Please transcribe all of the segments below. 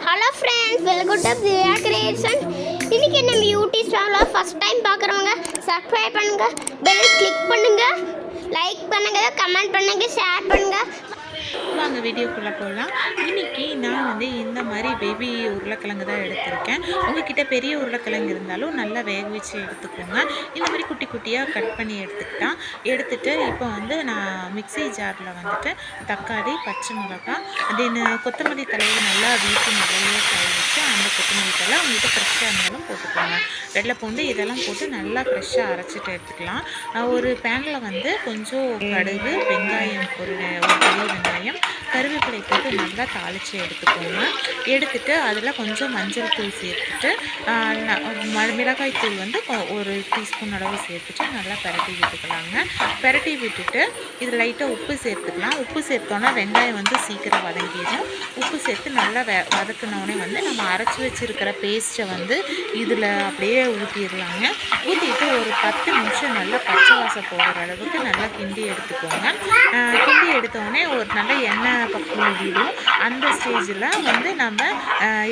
Hello friends welcome to Priya creation இன்னைக்கு நம்ம YouTube சேனலை ஃபர்ஸ்ட் டைம் பார்க்குறவங்க சப்ஸ்கிரைப் பண்ணுங்க. பெல் கிளிக் பண்ணுங்க. லைக் பண்ணுங்க கமெண்ட் பண்ணுங்க ஷேர் பண்ணுங்க. வாங்க வீடியோக்குள்ளே போகலாம் இன்னைக்கு நான் வந்து இந்த மாதிரி பேபி உருளைக்கிழங்கு தான் எடுத்திருக்கேன். உங்ககிட்ட பெரிய உருளைக்கிழங்கு இருந்தாலும் நல்லா வேக வச்சு எடுத்துக்கோங்க. இந்த மாதிரி குட்டி குட்டியாக கட் பண்ணி எடுத்துக்கிட்டான். எடுத்துகிட்டு இப்போ வந்து நான் மிக்ஸி ஜாரில் வந்துட்டு தக்காளி பச்சை மிளகாய் தென் கொத்தமல்லி தலையில் நல்லா வீட்டு நிறைய காய வச்சு அந்த கொத்தமல்லி தலை உங்கள்கிட்ட ஃப்ரெஷ்ஷாக இருந்தாலும் போட்டுக்கோங்க. வெள்ளை பூண்டு இதெல்லாம் போட்டு நல்லா ஃப்ரெஷ்ஷாக அரைச்சிட்டு எடுத்துக்கலாம். ஒரு பேனில் வந்து கொஞ்சம் கடுகு வெங்காயம் ஒரு ஒரு பெரிய வெங்காயம் கருவேப்பிலை போட்டு நல்லா தாளித்து எடுத்துக்கோங்க. எடுத்துட்டு அதில் கொஞ்சம் மஞ்சள் தூள் சேர்த்துட்டு ம- மிளகாய் தூள் வந்து ஒரு டீஸ்பூன் அளவு சேர்த்துட்டு நல்லா பரட்டி விட்டுக்கலாங்க. பரட்டி விட்டுட்டு இது லைட்டாக உப்பு சேர்த்துக்கலாம். உப்பு சேர்த்தோன்னா வெங்காயம் வந்து சீக்கிரம் வதங்கிடும். உப்பு சேர்த்து நல்லா வெ வதக்கினோடனே வந்து நம்ம அரைச்சி வச்சுருக்கிற பேஸ்ட்டை வந்து இதில் அப்படியே ஊற்றிடலாங்க ஊற்றிட்டு ஒரு பத்து நிமிஷம் நல்லா பச்சை வாசம் போகிற அளவுக்கு நல்லா கிண்டி எடுத்துக்கோங்க. எடுத்தோடனே ஒரு நல்ல எண்ணெய் பக்கம் முடியும் அந்த ஸ்டேஜில் வந்து நம்ம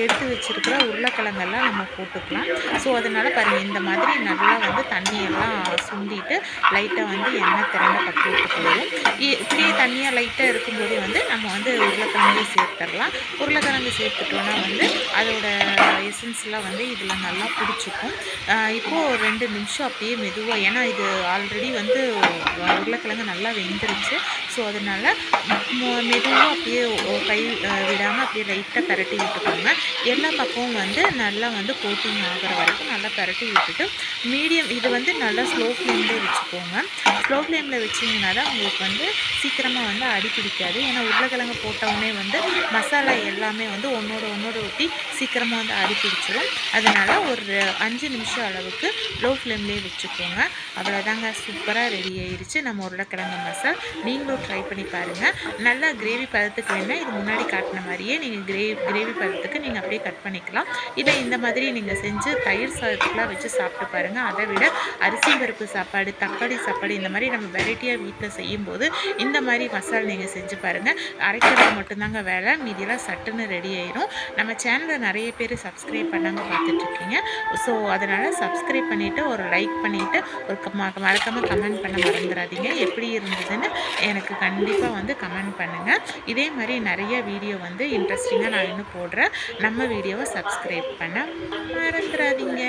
எடுத்து வச்சிருக்கிற உருளைக்கிழங்கெல்லாம் நம்ம போட்டுக்கலாம். ஸோ அதனால் பாருங்கள் இந்த மாதிரி நல்லா வந்து தண்ணியெல்லாம் சுண்டிட்டு லைட்டாக வந்து எண்ணெய் திறந்த பட்டு விட்டு போயிடும் இப்படியே தண்ணியாக லைட்டாக இருக்கும்போதே வந்து நம்ம வந்து உருளைக்கிழங்கு சேர்த்துடலாம். உருளைக்கிழங்கு சேர்த்துட்டோன்னா வந்து அதோட எசன்ஸ்லாம் வந்து இதில் நல்லா பிடிச்சிக்கும். இப்போது ரெண்டு நிமிஷம் அப்படியே மெதுவாக ஏன்னா இது ஆல்ரெடி வந்து உருளைக்கிழங்கு நல்லா வெந்துருச்சு. ஸோ அதனால் மெதுவாக அப்படியே கை விடாமல் அப்படியே லைட்டாக பரட்டி விட்டுக்கோங்க. எல்லா பக்கமும் வந்து நல்லா வந்து கோட்டிங் ஆகிற வரைக்கும் நல்லா பரட்டி விட்டுட்டு மீடியம் இது வந்து நல்லா ஸ்லோ ஃப்ளேம்லேயே வச்சுக்கோங்க. ஸ்லோ ஃப்ளேமில் வச்சிங்கன்னா தான் உங்களுக்கு வந்து சீக்கிரமாக வந்து அடி பிடிக்காது. ஏன்னா உருளைக்கிழங்கு போட்டவுடனே வந்து மசாலா எல்லாமே வந்து ஒன்றோட ஒன்றோட ஊற்றி சீக்கிரமாக வந்து அடி பிடிச்சிடும் அதனால் ஒரு அஞ்சு நிமிஷம் அளவுக்கு லோ ஃப்ளேம்லேயே வச்சுக்கோங்க. அவ்வளோதாங்க சூப்பராக ரெடி ஆயிடுச்சு நம்ம உருளைக்கிழங்கு மசால். நீங்களும் ட்ரை பண்ணி பாருங்கள் நல்லா கிரேவி பதத்துக்கு வேணால் இது முன்னாடி காட்டின மாதிரியே நீங்கள் கிரே கிரேவி பதத்துக்கு நீங்கள் அப்படியே கட் பண்ணிக்கலாம். இதை இந்த மாதிரி நீங்கள் செஞ்சு தயிர் சாதத்துக்குலாம் வச்சு சாப்பிட்டு பாருங்கள் அதை விட அரிசி பருப்பு சாப்பாடு தக்காளி சாப்பாடு இந்த மாதிரி நம்ம வெரைட்டியாக வீட்டில் செய்யும்போது இந்த மாதிரி மசால் நீங்கள் செஞ்சு பாருங்கள் அரைக்கிறது மட்டும்தாங்க வேலை. மீதியெல்லாம் சட்டுன்னு ரெடி ஆயிரும். நம்ம சேனலில் நிறைய பேர் சப்ஸ்கிரைப் பண்ணாமல் பார்த்துட்ருக்கீங்க ஸோ அதனால் சப்ஸ்கிரைப் பண்ணிவிட்டு ஒரு லைக் பண்ணிவிட்டு ஒரு மறக்காமல் கமெண்ட் பண்ண மறந்துடாதீங்க. எப்படி இருந்ததுன்னு எனக்கு எனக்கு கண்டிப்பாக வந்து கமெண்ட் பண்ணுங்கள் இதே மாதிரி நிறைய வீடியோ வந்து இன்ட்ரெஸ்டிங்காக நான் இன்னும் போடுறேன். நம்ம வீடியோவை சப்ஸ்கிரைப் பண்ண மறந்துடாதீங்க